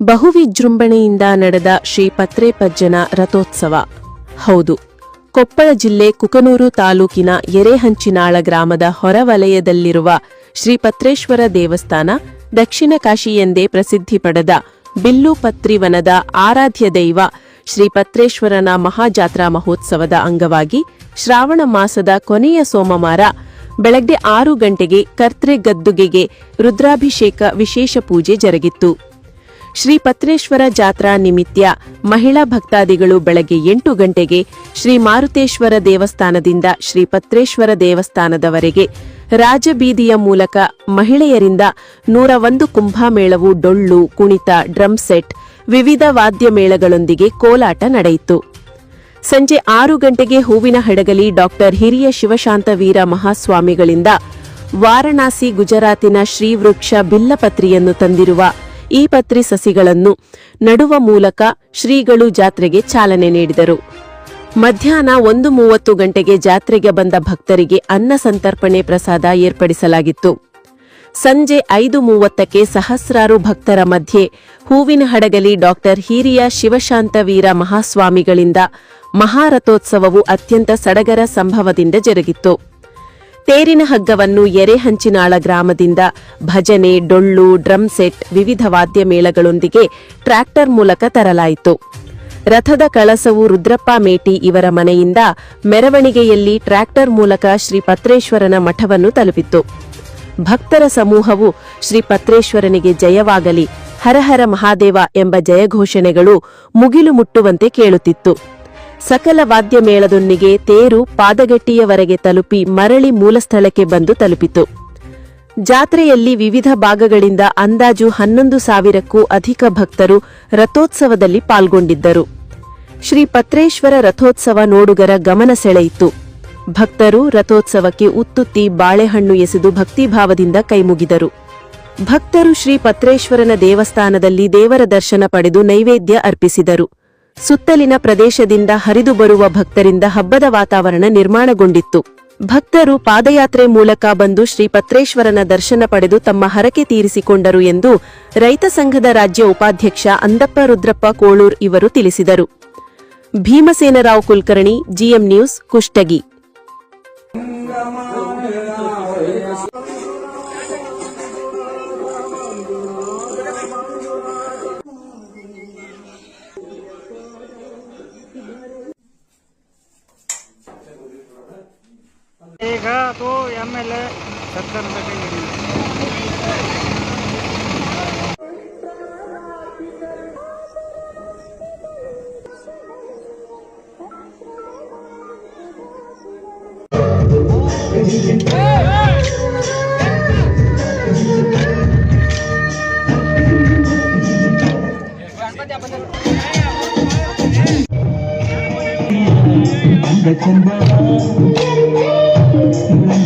ಬಹುವಿಜೃಂಭಣೆಯಿಂದ ನಡೆದ ಶ್ರೀ ಪತ್ರೇಪಜ್ಜನ ರಥೋತ್ಸವ. ಹೌದು, ಕೊಪ್ಪಳ ಜಿಲ್ಲೆ ಕುಕನೂರು ತಾಲೂಕಿನ ಎರೆಹಂಚಿನಾಳ ಗ್ರಾಮದ ಹೊರವಲಯದಲ್ಲಿರುವ ಶ್ರೀ ಪತ್ರೇಶ್ವರ ದೇವಸ್ಥಾನ ದಕ್ಷಿಣ ಕಾಶಿ ಎಂದೇ ಪ್ರಸಿದ್ಧಿ ಪಡೆದ ಬಿಲ್ಲುಪತ್ರಿವನದ ಆರಾಧ್ಯ ದೈವ ಶ್ರೀ ಪತ್ರೇಶ್ವರನ ಮಹಾಜಾತ್ರಾ ಮಹೋತ್ಸವದ ಅಂಗವಾಗಿ ಶ್ರಾವಣ ಮಾಸದ ಕೊನೆಯ ಸೋಮವಾರ ಬೆಳಗ್ಗೆ ಆರು ಗಂಟೆಗೆ ಕರ್ತ್ರೆ ಗದ್ದುಗೆಗೆ ರುದ್ರಾಭಿಷೇಕ ವಿಶೇಷ ಪೂಜೆ ಜರುಗಿತ್ತು. ಶ್ರೀ ಪತ್ರೇಶ್ವರ ಜಾತ್ರಾ ನಿಮಿತ್ಯ ಮಹಿಳಾ ಭಕ್ತಾದಿಗಳು ಬೆಳಗ್ಗೆ ಎಂಟು ಗಂಟೆಗೆ ಶ್ರೀ ಮಾರುತೇಶ್ವರ ದೇವಸ್ಥಾನದಿಂದ ಶ್ರೀ ಪತ್ರೇಶ್ವರ ದೇವಸ್ಥಾನದವರೆಗೆ ರಾಜಬೀದಿಯ ಮೂಲಕ ಮಹಿಳೆಯರಿಂದ ನೂರ ಒಂದು ಕುಂಭಮೇಳವು ಡೊಳ್ಳು, ಕುಣಿತ, ಡ್ರಮ್ ಸೆಟ್, ವಿವಿಧ ವಾದ್ಯ ಮೇಳಗಳೊಂದಿಗೆ ಕೋಲಾಟ ನಡೆಯಿತು. ಸಂಜೆ ಆರು ಗಂಟೆಗೆ ಹೂವಿನ ಹಡಗಲಿ ಡಾಕ್ಟರ್ ಹಿರಿಯ ಶಿವಶಾಂತವೀರ ಮಹಾಸ್ವಾಮಿಗಳಿಂದ ವಾರಣಾಸಿ ಗುಜರಾತಿನ ಶ್ರೀವೃಕ್ಷ ಬಿಲ್ಲಪತ್ರಿಯನ್ನು ತಂದಿರುವ ಈ ಪತ್ರಿ ಸಸಿಗಳನ್ನು ನಡುವ ಮೂಲಕ ಶ್ರೀಗಳು ಜಾತ್ರೆಗೆ ಚಾಲನೆ ನೀಡಿದರು. ಮಧ್ಯಾಹ್ನ ಒಂದು ಮೂವತ್ತು ಗಂಟೆಗೆ ಜಾತ್ರೆಗೆ ಬಂದ ಭಕ್ತರಿಗೆ ಅನ್ನ ಸಂತರ್ಪಣೆ ಪ್ರಸಾದ ಏರ್ಪಡಿಸಲಾಗಿತ್ತು. ಸಂಜೆ ಐದು ಮೂವತ್ತಕ್ಕೆ ಸಹಸ್ರಾರು ಭಕ್ತರ ಮಧ್ಯೆ ಹೂವಿನ ಹಡಗಲಿ ಡಾಕ್ಟರ್ ಹಿರಿಯ ಶಿವಶಾಂತವೀರ ಮಹಾಸ್ವಾಮಿಗಳಿಂದ ಮಹಾರಥೋತ್ಸವವು ಅತ್ಯಂತ ಸಡಗರ ಸಂಭವದಿಂದ ಜರುಗಿತ್ತು. ತೇರಿನ ಹಗ್ಗವನ್ನು ಎರೆಹಂಚಿನಾಳ ಗ್ರಾಮದಿಂದ ಭಜನೆ, ಡೊಳ್ಳು, ಡ್ರಮ್ ಸೆಟ್, ವಿವಿಧ ವಾದ್ಯ ಮೇಳಗಳೊಂದಿಗೆ ಟ್ರ್ಯಾಕ್ಟರ್ ಮೂಲಕ ತರಲಾಯಿತು. ರಥದ ಕಳಸವು ರುದ್ರಪ್ಪ ಮೇಟಿ ಇವರ ಮನೆಯಿಂದ ಮೆರವಣಿಗೆಯಲ್ಲಿ ಟ್ರ್ಯಾಕ್ಟರ್ ಮೂಲಕ ಶ್ರೀ ಪತ್ರೇಶ್ವರನ ಮಠವನ್ನು ತಲುಪಿತ್ತು. ಭಕ್ತರ ಸಮೂಹವು ಶ್ರೀ ಪತ್ರೇಶ್ವರನಿಗೆ ಜಯವಾಗಲಿ, ಹರಹರ ಮಹಾದೇವ ಎಂಬ ಜಯಘೋಷಣೆಗಳು ಮುಗಿಲು ಮುಟ್ಟುವಂತೆ ಕೇಳುತ್ತಿತ್ತು. ಸಕಲ ವಾದ್ಯ ಮೇಳದೊಂದಿಗೆ ತೇರು ಪಾದಗಟ್ಟಿಯವರೆಗೆ ತಲುಪಿ ಮರಳಿ ಮೂಲಸ್ಥಳಕ್ಕೆ ಬಂದು ತಲುಪಿತು. ಜಾತ್ರೆಯಲ್ಲಿ ವಿವಿಧ ಭಾಗಗಳಿಂದ ಅಂದಾಜು ಹನ್ನೊಂದು ಸಾವಿರಕ್ಕೂ ಅಧಿಕ ಭಕ್ತರು ರಥೋತ್ಸವದಲ್ಲಿ ಪಾಲ್ಗೊಂಡಿದ್ದರು. ಶ್ರೀ ಪತ್ರೇಶ್ವರ ರಥೋತ್ಸವ ನೋಡುಗರ ಗಮನ ಸೆಳೆಯಿತು. ಭಕ್ತರು ರಥೋತ್ಸವಕ್ಕೆ ಉತ್ತುತ್ತಿ ಬಾಳೆಹಣ್ಣು ಎಸೆದು ಭಕ್ತಿಭಾವದಿಂದ ಕೈಮುಗಿದರು. ಭಕ್ತರು ಶ್ರೀ ಪತ್ರೇಶ್ವರನ ದೇವಸ್ಥಾನದಲ್ಲಿ ದೇವರ ದರ್ಶನ ಪಡೆದು ನೈವೇದ್ಯ ಅರ್ಪಿಸಿದರು. ಸುತ್ತಲಿನ ಪ್ರದೇಶದಿಂದ ಹರಿದು ಬರುವ ಭಕ್ತರಿಂದ ಹಬ್ಬದ ವಾತಾವರಣ ನಿರ್ಮಾಣಗೊಂಡಿತ್ತು. ಭಕ್ತರು ಪಾದಯಾತ್ರೆ ಮೂಲಕ ಬಂದು ಶ್ರೀ ಪತ್ರೇಶ್ವರನ ದರ್ಶನ ಪಡೆದು ತಮ್ಮ ಹರಕೆ ತೀರಿಸಿಕೊಂಡರು ಎಂದು ರೈತ ಸಂಘದ ರಾಜ್ಯ ಉಪಾಧ್ಯಕ್ಷ ಅಂದಪ್ಪ ರುದ್ರಪ್ಪ ಕೋಳೂರ್ ಇವರು ತಿಳಿಸಿದರು. Bhimsenrao Kulkarni, GM news, Kushtagi. तो एम एल ए सत्तर रुपये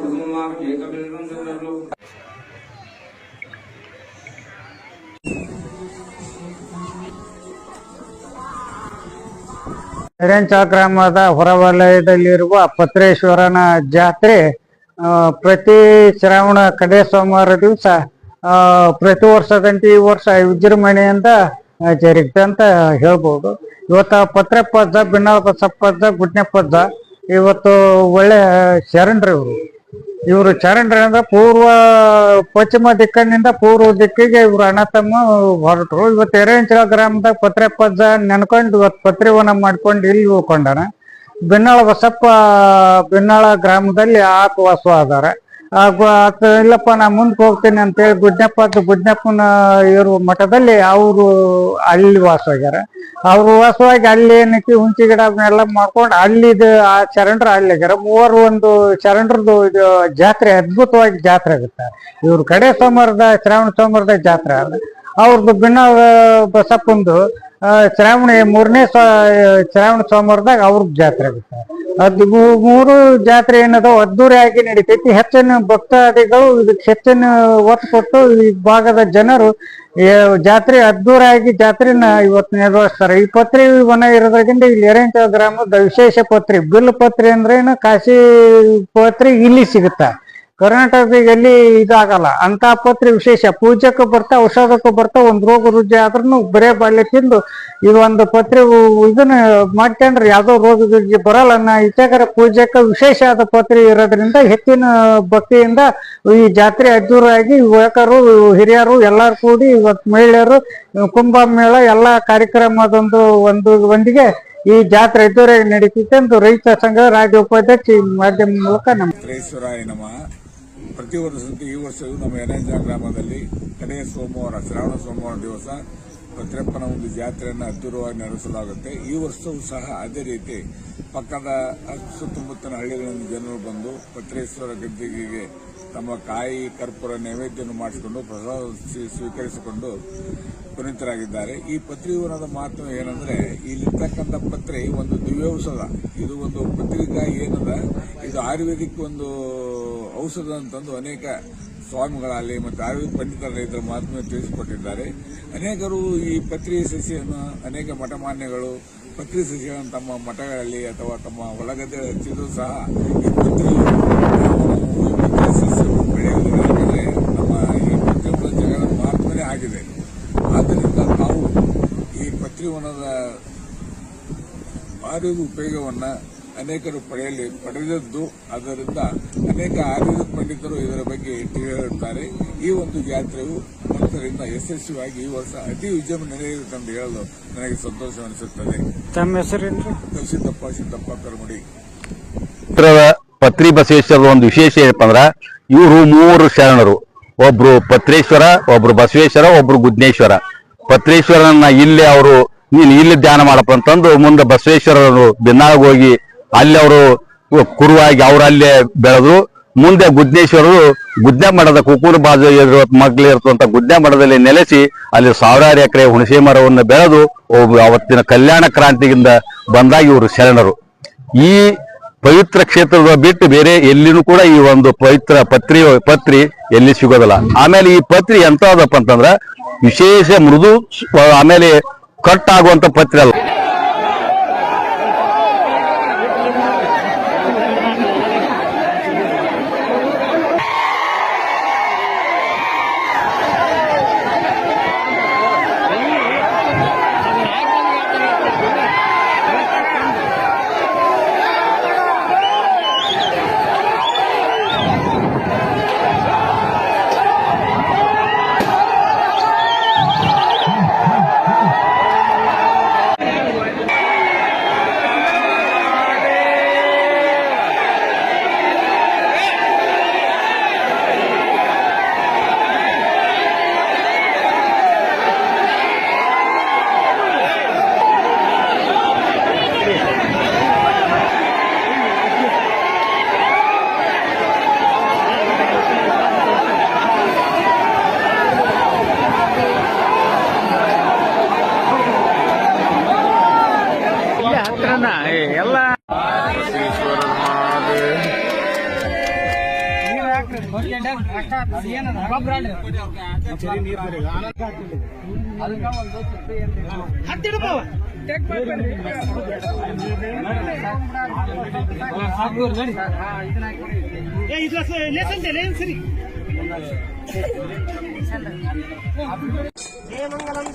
குடும்பமாக ಗ್ರಾಮದ ಹೊರವಲಯದಲ್ಲಿರುವ ಪತ್ರೇಶ್ವರನ ಜಾತ್ರೆ ಪ್ರತಿ ಶ್ರಾವಣ ಕಡೆ ಸೋಮವಾರ ದಿವಸ ಪ್ರತಿ ವರ್ಷದಂತೆ ಈ ವರ್ಷ ವಿಜೃಂಭಣೆಯಿಂದ ಜರುಗಿದೆ ಅಂತ ಹೇಳ್ಬೋದು. ಇವತ್ತು ಪತ್ರಪ್ಪಜ್ಜ ಪದ್ದ ಗುಡ್ನೆ ಪದ್ದ ಇವತ್ತು ಒಳ್ಳೆ ಶರಣರು ಇವರು ಚರಂಡ್ರಿಂದ ಪೂರ್ವ ಪಶ್ಚಿಮ ದಿಕ್ಕಿನಿಂದ ಪೂರ್ವ ದಿಕ್ಕಿಗೆ ಇವರು ಅಣ್ಣ ತಮ್ಮ ಹೊರಟರು. ಇವತ್ತು ಎರೆಂಚಲ ಗ್ರಾಮದಾಗ ಪತ್ರೆಪ್ಪಜ್ಜ ನೆನ್ಕೊಂಡು ಇವತ್ತು ಪತ್ರಿವನ ಮಾಡ್ಕೊಂಡು ಇಲ್ಲಿ ಉಳ್ಕೊಂಡಾನ ಬೆನ್ನಾಳ ಬಸಪ್ಪ, ಬೆನ್ನಾಳ ಗ್ರಾಮದಲ್ಲಿ ಆತ ವಾಸವಾದಾರ ಇಲ್ಲಪ್ಪ, ನಾ ಮುಂದಕ್ಕೆ ಹೋಗ್ತೀನಿ ಅಂತೇಳಿ ಗುಡ್ನಪ್ಪ ಗುಡ್ನಪ್ಪನ ಇವರು ಮಠದಲ್ಲಿ ಅವರು ಅಲ್ಲಿ ವಾಸವಾಗ್ಯಾರ ಅವ್ರು ವಾಸವಾಗಿ ಅಲ್ಲಿ ಏನೈತಿ ಹುಂಚಿ ಗಿಡ ಎಲ್ಲ ಮಾಡ್ಕೊಂಡು ಅಲ್ಲಿದು ಆ ಚರಂಡ್ರ ಆಗ್ಯಾರ. ಮೂವರು ಒಂದು ಚರಂಡ್ರದ್ದು ಇದು ಜಾತ್ರೆ, ಅದ್ಭುತವಾಗಿ ಜಾತ್ರೆ ಆಗುತ್ತೆ. ಇವ್ರ ಕಡೆ ಸೋಮವಾರದ, ಶ್ರಾವಣ ಸೋಮವಾರದ ಜಾತ್ರೆ ಅವ್ರದ್ದು ಭಿನ್ನ ಬಸಪ್ಪಂದು ಶ್ರಾವಣ ಮೂರನೇ ಶ್ರಾವಣ ಸೋಮವಾರದಾಗ ಅವ್ರದ್ದು ಜಾತ್ರೆ ಆಗುತ್ತೆ ಅದು ಮೂರು ಜಾತ್ರೆ ಏನದೋ ಅದ್ದೂರಿಯಾಗಿ ನಡೀತೈತಿ. ಹೆಚ್ಚಿನ ಭಕ್ತಾದಿಗಳು ಇದಕ್ಕೆ ಹೆಚ್ಚಿನ ಒತ್ತು ಕೊಟ್ಟು ಈ ಭಾಗದ ಜನರು ಜಾತ್ರೆ ಅದ್ದೂರಿಯಾಗಿ ಜಾತ್ರೆನ ಇವತ್ತು ನಿರ್ವಹಿಸ್ತಾರೆ ಈ ಪತ್ರಿ ವನ ಇರೋದ್ರಿಂದ ಇಲ್ಲಿ ಎರೆಂಟ ಗ್ರಾಮದ ವಿಶೇಷ ಪತ್ರಿ, ಬಿಲ್ ಪತ್ರಿ ಅಂದ್ರೆ ಏನು ಕಾಶಿ ಪತ್ರಿ ಇಲ್ಲಿ ಸಿಗುತ್ತ? ಕರ್ನಾಟಕದಾಗ ಎಲ್ಲಿ ಇದಾಗಲ್ಲ. ಅಂತ ಪತ್ರೆ ವಿಶೇಷ. ಪೂಜಕ್ಕೂ ಬರ್ತಾ, ಔಷಧಕ್ಕೂ ಬರ್ತಾ, ಒಂದು ರೋಗ ರುಜಿ ಆದ್ರೂ ಬರೇ ಬಾಲ್ಯ ತಿಂದು ಇದು ಒಂದು ಪತ್ರಿ ಇದನ್ನ ಮಾಡ್ಕೊಂಡ್ರೆ ಯಾವ್ದೋ ರೋಗ ರುಜಿ ಬರಲ್ಲ. ನಾ ಇತ್ಯಾಕರ ಪೂಜಕ್ಕೆ ವಿಶೇಷ ಆದ ಪತ್ರೆ ಇರೋದ್ರಿಂದ ಹೆಚ್ಚಿನ ಭಕ್ತಿಯಿಂದ ಈ ಜಾತ್ರೆ ಅದ್ದೂರಾಗಿ ಯುವಕರು, ಹಿರಿಯರು ಎಲ್ಲಾರು ಕೂಡಿ ಇವತ್ತು ಮಹಿಳೆಯರು, ಕುಂಭಮೇಳ ಎಲ್ಲಾ ಕಾರ್ಯಕ್ರಮದೊಂದು ಒಂದು, ಒಂದಿಗೆ ಈ ಜಾತ್ರೆ ಅದ್ದೂರಾಗಿ ನಡೀತಿತ್ತು ರೈತ ಸಂಘ ರಾಜ್ಯ ಉಪಾಧ್ಯಕ್ಷ ಮಾಧ್ಯಮ ಮೂಲಕ ನಮ್ಮ ಪ್ರತಿ ವರ್ಷದಂತೆ ಈ ವರ್ಷವೂ ನಮ್ಮ ಎರೆಂಜ ಗ್ರಾಮದಲ್ಲಿ ಕಡೆಯ ಸೋಮವಾರ, ಶ್ರಾವಣ ಸೋಮವಾರ ದಿವಸ ಪತ್ರಪ್ಪನ ಒಂದು ಜಾತ್ರೆಯನ್ನು ಅದ್ದೂರವಾಗಿ ನಡೆಸಲಾಗುತ್ತೆ. ಈ ವರ್ಷವೂ ಸಹ ಅದೇ ರೀತಿ ಪಕ್ಕದ ಸುತ್ತಮುತ್ತಲಿನ ಹಳ್ಳಿಗಳಿಂದ ಜನರು ಬಂದು ಪತ್ರೇಶ್ವರ ಗದ್ದಿಗೆಗೆ ತಮ್ಮ ಕಾಯಿ ಕರ್ಪೂರ ನೈವೇದ್ಯವನ್ನು ಮಾಡಿಸಿಕೊಂಡು ಪ್ರಸಾದ ಸ್ವೀ- ಸ್ವೀಕರಿಸಿಕೊಂಡು ಪುನೀತರಾಗಿದ್ದಾರೆ. ಈ ಪತ್ರಿವನದ ಮಾತು ಏನಂದ್ರೆ, ಇಲ್ಲಿರ್ತಕ್ಕಂಥ ಪತ್ರಿ ಒಂದು ದಿವ್ಯೌಷಧ ಇದು ಒಂದು ಪತ್ರಿಕಾ ಏನದ, ಇದು ಆಯುರ್ವೇದಿಕ್ ಒಂದು ಔಷಧ ಅಂತಂದು ಅನೇಕ ಸ್ವಾಮಿಗಳಲ್ಲಿ ಮತ್ತು ಆಯುರ್ವೇದ ಪಂಡಿತರ ರೈತರ ಮಾತು ತಿಳಿಸಿಕೊಟ್ಟಿದ್ದಾರೆ. ಅನೇಕರು ಈ ಪತ್ರಿ ಸಸಿಯನ್ನು, ಅನೇಕ ಮಠಮಾನ್ಯಗಳು ಪತ್ರಿ ಸಸಿಗಳನ್ನು ತಮ್ಮ ಮಠಗಳಲ್ಲಿ ಅಥವಾ ತಮ್ಮ ಒಳಗದ್ದೆ ಹಚ್ಚಿದ್ರು ಸಹ ಈ ಪತ್ರಿ ಪತ್ರಿ ಸಸ್ಯವನ್ನು ನಮ್ಮ ಈ ಪತ್ರಿ ಜಗದ ಮಹತ್ವನೇ ಆಗಿದೆ ಆದ್ದರಿಂದ ನಾವು ಈ ಪತ್ರಿವನದ ಆಯುರ್ವೇದ ಉಪಯೋಗವನ್ನ ಅನೇಕರು ಪಡೆಯಲಿ ಪಡೆದದ್ದು ಅದರಿಂದ ಅನೇಕ ಆಯುರ್ವೇದ ಪಂಡಿತರು ಇದರ ಬಗ್ಗೆ ಹೇಳುತ್ತಾರೆ ಈ ಒಂದು ಜಾತ್ರೆಯು ಮತ್ತರಿಂದ ಯಶಸ್ವಿಯಾಗಿ ಈ ವರ್ಷ ಅತಿ ವಿಜಯ ನಡೆಯುತ್ತೆ ಎಂದು ಹೇಳಲು ನನಗೆ ಸಂತೋಷವೆನಿಸುತ್ತದೆ ತಮ್ಮ ಹೆಸರೇನು ಕಲಿಸಿದ್ದಪ್ಪ ಸಿದ್ದಪ್ಪ ಕರ್ಮುಡಿ. ಪತ್ರಿ ಬಸವೇಶ್ವರದ ಒಂದು ವಿಶೇಷ ಏನಪ್ಪ ಅಂದ್ರೆ ಇವರು ಮೂರು ಶರಣರು. ಒಬ್ರು ಪತ್ರೇಶ್ವರ, ಒಬ್ರು ಬಸವೇಶ್ವರ, ಒಬ್ರು ಗುದ್ನೇಶ್ವರ. ಪತ್ರೇಶ್ವರನ ಇಲ್ಲಿ ಅವರು ನೀನು ಇಲ್ಲಿ ಧ್ಯಾನ ಮಾಡಪ್ಪ ಅಂತಂದು ಮುಂದೆ ಬಸವೇಶ್ವರರು ಬಿನ್ನಾಗ್ ಹೋಗಿ ಅಲ್ಲಿ ಅವರು ಕುರುವಾಗಿ ಅವ್ರು ಅಲ್ಲೇ ಬೆಳೆದ್ರು. ಮುಂದೆ ಗುದ್ನೇಶ್ವರರು ಗುದ್ದೆ ಮಠದ ಕುಕೂರು ಬಾಜು ಇರುವ ಮಗ್ಲು ಇರ್ತಂತ ಗುದ್ದೆ ಮಠದಲ್ಲಿ ನೆಲೆಸಿ ಅಲ್ಲಿ ಸಾವಿರಾರು ಎಕರೆ ಹುಣಸೆ ಮರವನ್ನು ಬೆಳೆದು ಅವತ್ತಿನ ಕಲ್ಯಾಣ ಕ್ರಾಂತಿಯಿಂದ ಬಂದಾಗ ಇವರು ಶರಣರು. ಈ ಪವಿತ್ರ ಕ್ಷೇತ್ರದ ಬಿಟ್ಟು ಬೇರೆ ಎಲ್ಲಿನೂ ಕೂಡ ಈ ಒಂದು ಪವಿತ್ರ ಪತ್ರಿ ಪತ್ರಿ ಎಲ್ಲಿ ಸಿಗೋದಿಲ್ಲ. ಆಮೇಲೆ ಈ ಪತ್ರಿ ಎಂತದಪ್ಪ ಅಂತಂದ್ರ ವಿಶೇಷ ಮೃದು, ಆಮೇಲೆ ಕಟ್ ಆಗುವಂತ ಪತ್ರಿ ಅಲ್ಲ. ಸರಿ జయమంగళం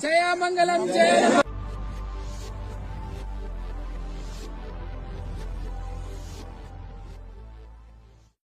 జయమంగళం జయ